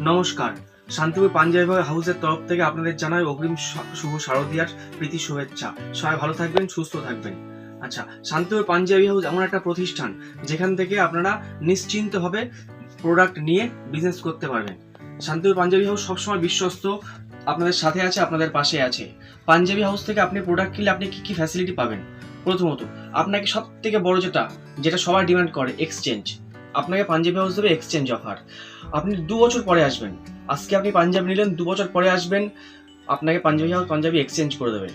নমস্কার। শান্তিপুর পাঞ্জাবি হাউসের তরফ থেকে আপনাদের জানাই অগ্রিম শুভ শারদীয়ার প্রীতি শুভেচ্ছা। সবাই ভালো থাকবেন, সুস্থ থাকবেন। আচ্ছা শান্তিপুর পাঞ্জাবি হাউস এমন একটা প্রতিষ্ঠান যেখান থেকে আপনারা নিশ্চিন্তভাবে প্রোডাক্ট নিয়ে বিজনেস করতে পারবেন। শান্তিপুর পাঞ্জাবি হাউস সবসময় বিশ্বস্ত, আপনাদের সাথে আছে, আপনাদের পাশে আছে। পাঞ্জাবি হাউস থেকে আপনি প্রোডাক্ট কিনলে আপনি কি কি ফ্যাসিলিটি পাবেন? প্রথমত, আপনাকে সব থেকে বড় যেটা যেটা সবাই ডিমান্ড করে এক্সচেঞ্জ আপনাকে পাঞ্জাবি হাউস দেবে এক্সচেঞ্জ অফার আপনি দু বছর পরে আসবেন। আজকে আপনি পাঞ্জাবি নিলেন, দু বছর পরে আসবেন, আপনাকে পাঞ্জাবি পাঞ্জাবি এক্সচেঞ্জ করে দেবে।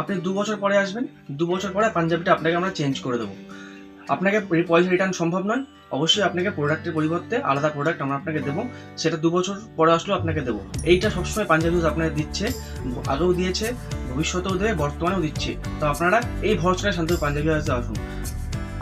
আপনি দু বছর পরে আসবেন, দু বছর পরে পাঞ্জাবিটা আপনাকে আমরা চেঞ্জ করে দেবো। আপনাকে পয়সা রিটার্ন সম্ভব নয়, অবশ্যই আপনাকে প্রোডাক্টের পরিবর্তে আলাদা প্রোডাক্ট আমরা আপনাকে দেবো, সেটা দু বছর পরে আসলেও আপনাকে দেবো। এইটা সবসময় পাঞ্জাবি হাউস আপনাকে দিচ্ছে, আগেও দিয়েছে, ভবিষ্যতেও দেবে, বর্তমানেও দিচ্ছে। তো আপনারা এই ভরসায় শান্তিপুর পাঞ্জাবি হাউসে আসুন।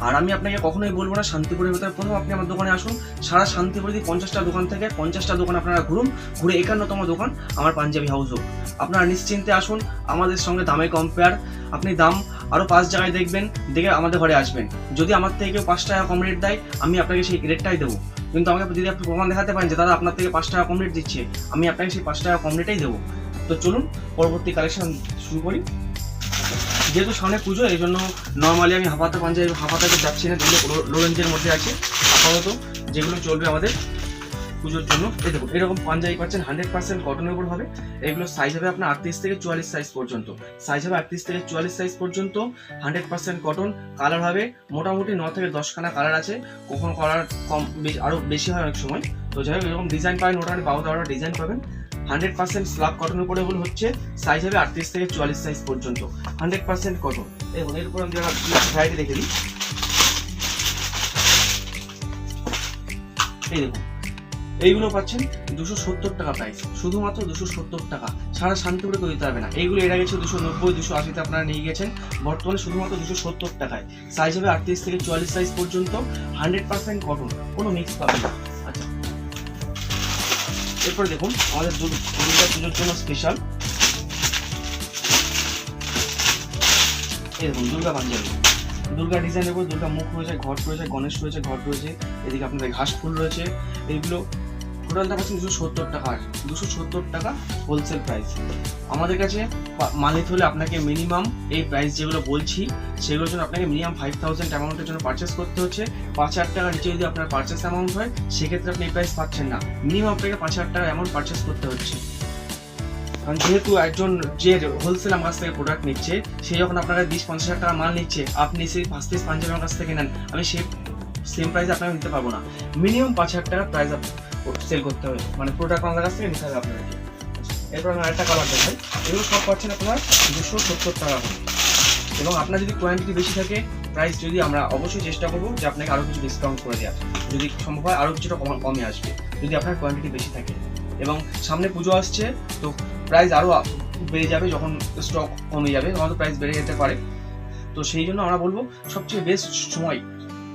আর আমি আপনাকে কখনোই বলব না, শান্তিপুরের ভেতরে প্রথম আপনি আমার দোকানে আসুন। সারা শান্তিপুরে যদি পঞ্চাশটা দোকান থেকে, পঞ্চাশটা দোকান আপনারা ঘুরুন, ঘুরে একান্নতম দোকান আমার পাঞ্জাবি হাউস হোক। আপনারা নিশ্চিন্তে আসুন, আমাদের সঙ্গে দামে কম্পেয়ার আপনি দাম আরও পাঁচ জায়গায় দেখবেন, দেখে আমাদের ঘরে আসবেন। যদি আমার থেকে কেউ পাঁচ টাকা কম রেট দেয়, আমি আপনাকে সেই রেটটাই দেবো। কিন্তু আমাকে যদি আপনি প্রমাণ দেখাতে পারেন যে দাদা আপনার থেকে পাঁচ টাকা কম রেট দিচ্ছে, আমি আপনাকে সেই পাঁচ টাকা কম রেটেই দেবো। তো চলুন, পরবর্তী কালেকশন শুরু করি। যেহেতু সামনে পুজো, এই জন্য নর্মালি আমি হাফাতে পাঞ্জাবি, হাফাতাকে যাচ্ছি না, যেগুলো লো রেঞ্জের মধ্যে আছে, আপাতত যেগুলো চলবে আমাদের পুজোর জন্য। এই দেখুন, এরকম পাঞ্জাবি পাচ্ছেন হান্ড্রেড পার্সেন্ট কটনের উপর হবে। এগুলো সাইজ হবে আপনার আটত্রিশ থেকে চুয়াল্লিশ সাইজ পর্যন্ত। সাইজ হবে আটত্রিশ থেকে চুয়াল্লিশ সাইজ পর্যন্ত হান্ড্রেড পার্সেন্ট কটন কালার হবে মোটামুটি ন থেকে দশখানা কালার আছে। কখনো কালার কম আরও বেশি হয় অনেক সময়। তো যাই হোক, এরকম ডিজাইন পাবেন মোটামুটি বারো তেরোটা ডিজাইন পাবেন। হান্ড্রেড পার্সেন্ট স্লাব কটন উপরে এগুলো হচ্ছে সাইজ হবে আটত্রিশ থেকে চুয়াল্লিশ সাইজ পর্যন্ত। হান্ড্রেড পার্সেন্ট কটন এবং এরপর আমি ভ্যারাইটি দেখে দিই এই দেখুন, এইগুলো পাচ্ছেন দুশো সত্তর টাকা প্রাইস শুধুমাত্র দুশো সত্তর টাকা। সারা শান্তিপুরে কেউ দিতে পারবে না। এইগুলো এর আগে ছিল দুশো নব্বই, দুশো আশিতে আপনারা নিয়ে গেছেন। বর্তমানে শুধুমাত্র দুশো সত্তর টাকায়। সাইজ হবে আটত্রিশ থেকে চুয়াল্লিশ সাইজ পর্যন্ত। হান্ড্রেড পার্সেন্ট কটন কোনো মিক্স পাবেন না। এরপরে দেখুন, আমাদের দুর্গা পুজোর জন্য স্পেশাল এই দেখুন, দুর্গা পাঞ্জাবি। দুর্গা ডিজাইনের উপর দুর্গা মুখ রয়েছে, ঘট রয়েছে, গণেশ রয়েছে, ঘট রয়েছে, এদিকে আপনাদের ঘাস ফুল রয়েছে। এইগুলো টোটালটা পাচ্ছেন দুশো সত্তর টাকা দুশো সত্তর টাকা হোলসেল প্রাইস আমাদের কাছে পা- মাল নিতে হলে আপনাকে মিনিমাম এই প্রাইস যেগুলো বলছি, সেগুলোর জন্য আপনাকে মিনিমাম ফাইভ থাউজেন্ড অ্যামাউন্টের জন্য পারচেস করতে হচ্ছে। পাঁচ হাজার টাকার নিচে যদি আপনার পারচেস অ্যামাউন্ট হয়, সেক্ষেত্রে আপনি এই প্রাইস পাচ্ছেন না। মিনিমাম আপনাকে পাঁচ হাজার টাকা অ্যামাউন্ট পারচেস করতে হচ্ছে। কারণ যেহেতু একজন যে হোলসেল আমার কাছ থেকে প্রোডাক্ট নিচ্ছে, সে যখন আপনার কাছে বিশ, পঞ্চাশ হাজার টাকা মাল নিচ্ছে, আপনি সেই পাঁচ পাঞ্জাবি আমার কাছ থেকে নেন, আমি সেই সেম প্রাইস আপনাকে নিতে পারব না। মিনিমাম পাঁচ হাজার টাকার প্রাইস সেল করতে হবে। মানে প্রোডাক্ট আমাদের কাছ থেকে নিতে হবে আপনাকে এরপর আমি আরেকটা কালার দেখাই এগুলো সব পাচ্ছেন আপনার দুশো সত্তর টাকা করে। এবং আপনার যদি কোয়ান্টিটি বেশি থাকে প্রাইস যদি আমরা অবশ্যই চেষ্টা করব যে আপনাকে আরও কিছু ডিসকাউন্ট করে দেওয়ার। যদি সম্ভব হয় আরও কিছুটা কম, কমে আসবে, যদি আপনার কোয়ান্টিটি বেশি থাকে। এবং সামনে পুজো আসছে, তো প্রাইস আরও বেড়ে যাবে যখন স্টক কমে যাবে, তখন তো প্রাইস বেড়ে যেতে পারে। তো সেই জন্য আমরা বলব সবচেয়ে বেস্ট সময়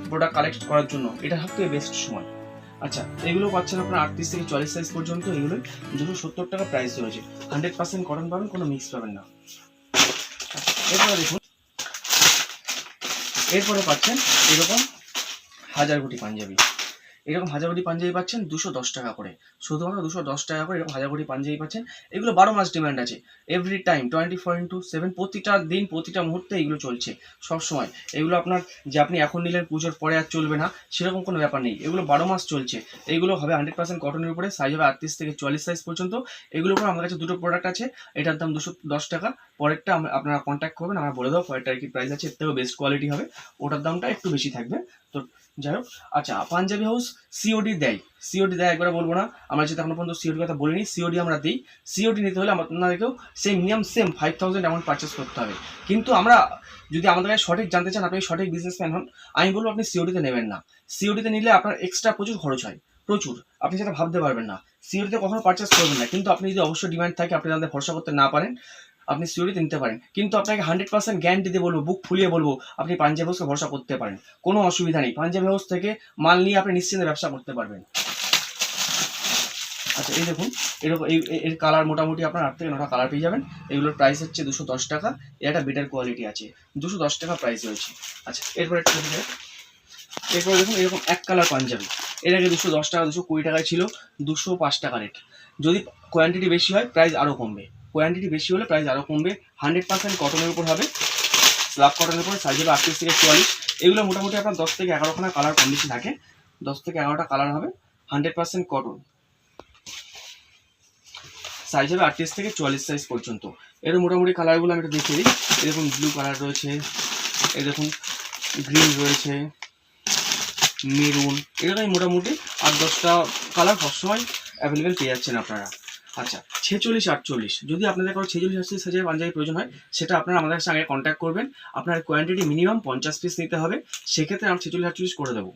প্রোডাক্ট কালেক্ট করার জন্য। এটা সবথেকে বেস্ট সময়। আচ্ছা এগুলো পাচ্ছেন আপনার আটত্রিশ থেকে চল্লিশ সাইজ পর্যন্ত এগুলো দুশো সত্তর টাকা প্রাইস রয়েছে। হান্ড্রেড পার্সেন্ট কটন পাবেন, কোনো মিক্স পাবেন না। এরপরে দেখুন, এরপরে পাচ্ছেন এরকম হাজার কোটি পাঞ্জাবি। এরকম হাজার কোটি পাঞ্জাবি পাচ্ছেন দুশো দশ টাকা করে। শুধুমাত্র দুশো দশ টাকা করে এরকম হাজার কোটি পাঞ্জাবি পাচ্ছেন। এগুলো বারো মাস ডিমান্ড আছে। Every time twenty four into seven প্রতিটা দিন, প্রতিটা মুহূর্তে এগুলো চলছে সব সময় এগুলো আপনার যে আপনি এখন নিলেন পুজোর পরে আর চলবে না, সেরকম কোনো ব্যাপার নেই। এগুলো বারো মাস চলছে। এগুলো হবে হান্ড্রেড পার্সেন্ট কটনের উপরে সাইজ হবে আটত্রিশ থেকে চুয়াল্লিশ সাইজ পর্যন্ত। এগুলোর উপর আমার কাছে দুটো প্রোডাক্ট আছে। এটার দাম দুশো দশ টাকা। পরেরটা আপনারা কন্ট্যাক্ট করবেন, আমরা বলে দেবো পরেরটার কি প্রাইস আছে, এর থেকেও বেস্ট কোয়ালিটি হবে। ওটার দামটা একটু বেশি থাকবে। তো যাই হোক আচ্ছা পাঞ্জাবি হাউস সিওডি দেয়। সিওডি দেয় একবার বলব না। আমরা যেহেতু এখনও পর্যন্ত সিওডি কথা বলিনি সিওডি আমরা দিই। সিওডি নিতে হলে আপনাদেরকেও same minimum same five thousand amount purchase করতে হবে। কিন্তু আমরা যদি আমাদের কাছে সঠিক জানতে চান, আপনি সঠিক বিজনেসম্যান হন, আমি বলব আপনি সিওডিতে নেবেন না। সিওডিতে নিলে আপনার এক্সট্রা প্রচুর খরচ হয়। প্রচুর। আপনি সেটা ভাবতে পারবেন না। সিওডিতে কখনো পারচেস করবেন না। কিন্তু আপনি যদি অবশ্যই ডিমান্ড থাকে, আপনি তাদের ভরসা করতে না পারেন আপনি সিওরিতে নিতে পারেন। কিন্তু আপনাকে হান্ড্রেড পার্সেন্ট গ্যারান্টি দিয়ে বলব বুক ফুলিয়ে বলব, আপনি পাঞ্জাবি হাউসকে ভরসা করতে পারেন। কোনো অসুবিধা নেই। পাঞ্জাবি হাউস থেকে মাল নিয়ে আপনি নিশ্চিন্তে ব্যবসা করতে পারবেন। আচ্ছা এই দেখুন, এরকম এই এর কালার মোটামুটি আপনার আট থেকে নটা কালার পেয়ে যাবেন। এগুলোর প্রাইস হচ্ছে দুশো দশ টাকা। এর একটা বেটার কোয়ালিটি আছে। দুশো দশ টাকা প্রাইস রয়েছে। আচ্ছা এরপর একটা এরপরে দেখুন, এরকম এক কালার পাঞ্জাবি। এর আগে দুশো দশ টাকা, দুশো কুড়ি টাকায় ছিল। দুশো পাঁচ টাকা রেট যদি কোয়ান্টিটি বেশি হয় প্রাইস আরও কমবে। কোয়ান্টিটি বেশি হলে প্রাইস আরও কমবে হান্ড্রেড পার্সেন্ট কটনের উপর হবে স্লাব কটনের উপর সাইজ হবে আটত্রিশ থেকে চুয়াল্লিশ। এগুলো মোটামুটি আপনার দশ থেকে এগারোখানা কালার কন্ডিশন থাকে, দশ থেকে এগারোটা কালার হবে হান্ড্রেড পার্সেন্ট কটন সাইজ হবে আটত্রিশ থেকে চুয়াল্লিশ সাইজ পর্যন্ত। এর মোটামুটি কালারগুলো আমি একটু দেখিয়ে দিই। এরকম ব্লু কালার রয়েছে এরকম গ্রিন রয়েছে মেরুন এরকম মোটামুটি আট দশটা কালার সবসময় অ্যাভেলেবেল পেয়ে যাচ্ছেন আপনারা। আচ্ছা ছেচল্লিশ, আটচল্লিশ। যদি আপনাদের কারও ছেচল্লিশ, আটচল্লিশ সাইজের পাঞ্জাবি প্রয়োজন হয়, সেটা আপনারা আমাদের সঙ্গে কন্ট্যাক্ট করবেন। আপনার কোয়ান্টিটি মিনিমাম পঞ্চাশ পিস নিতে হবে। সেক্ষেত্রে আমরা ছেচল্লিশ, আটচল্লিশ করে দেবো।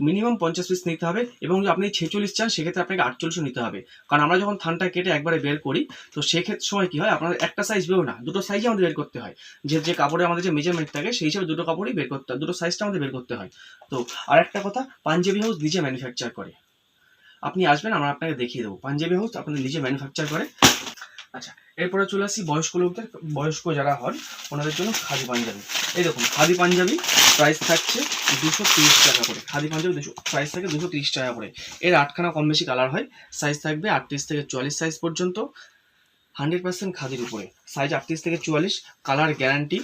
মিনিমাম পঞ্চাশ পিস নিতে হবে এবং আপনি ছেচল্লিশ চান, সেক্ষেত্রে আপনাকে আটচল্লিশও নিতে হবে। কারণ আমরা যখন থানটা কেটে একবারে বের করি, তো সেক্ষেত্রে সময় কী হয়? আপনার একটা সাইজ বেরো না। দুটো সাইজই আমাদের বের করতে হয়। যে যে কাপড়ে আমাদের যে মেজারমেন্ট থাকে, সেই হিসাবে দুটো কাপড়ই বের করতে হয়। দুটো সাইজটা আমাদের বের করতে হয়। তো আর একটা কথা, পাঞ্জাবি হাউস নিজে ম্যানুফ্যাকচার করে। আপনি আসবেন, আমরা আপনাকে দেখিয়ে দেবো। পাঞ্জাবি হাউস আপনাদের নিজে ম্যানুফ্যাকচার করে। আচ্ছা এরপরে চলে আসি বয়স্ক লোকদের, বয়স্ক যারা হন, ওনাদের জন্য খাদি পাঞ্জাবি। এই দেখুন, খাদি পাঞ্জাবি প্রাইস থাকছে দুশো তিরিশ টাকা করে। খাদি পাঞ্জাবি দুশো প্রাইস থাকে দুশো তিরিশ টাকা করে। এর আটখানা কম বেশি কালার হয়। সাইজ থাকবে আটত্রিশ থেকে চুয়াল্লিশ সাইজ পর্যন্ত। হান্ড্রেড পার্সেন্ট খাদির উপরে। সাইজ আটত্রিশ থেকে চুয়াল্লিশ কালার গ্যারান্টি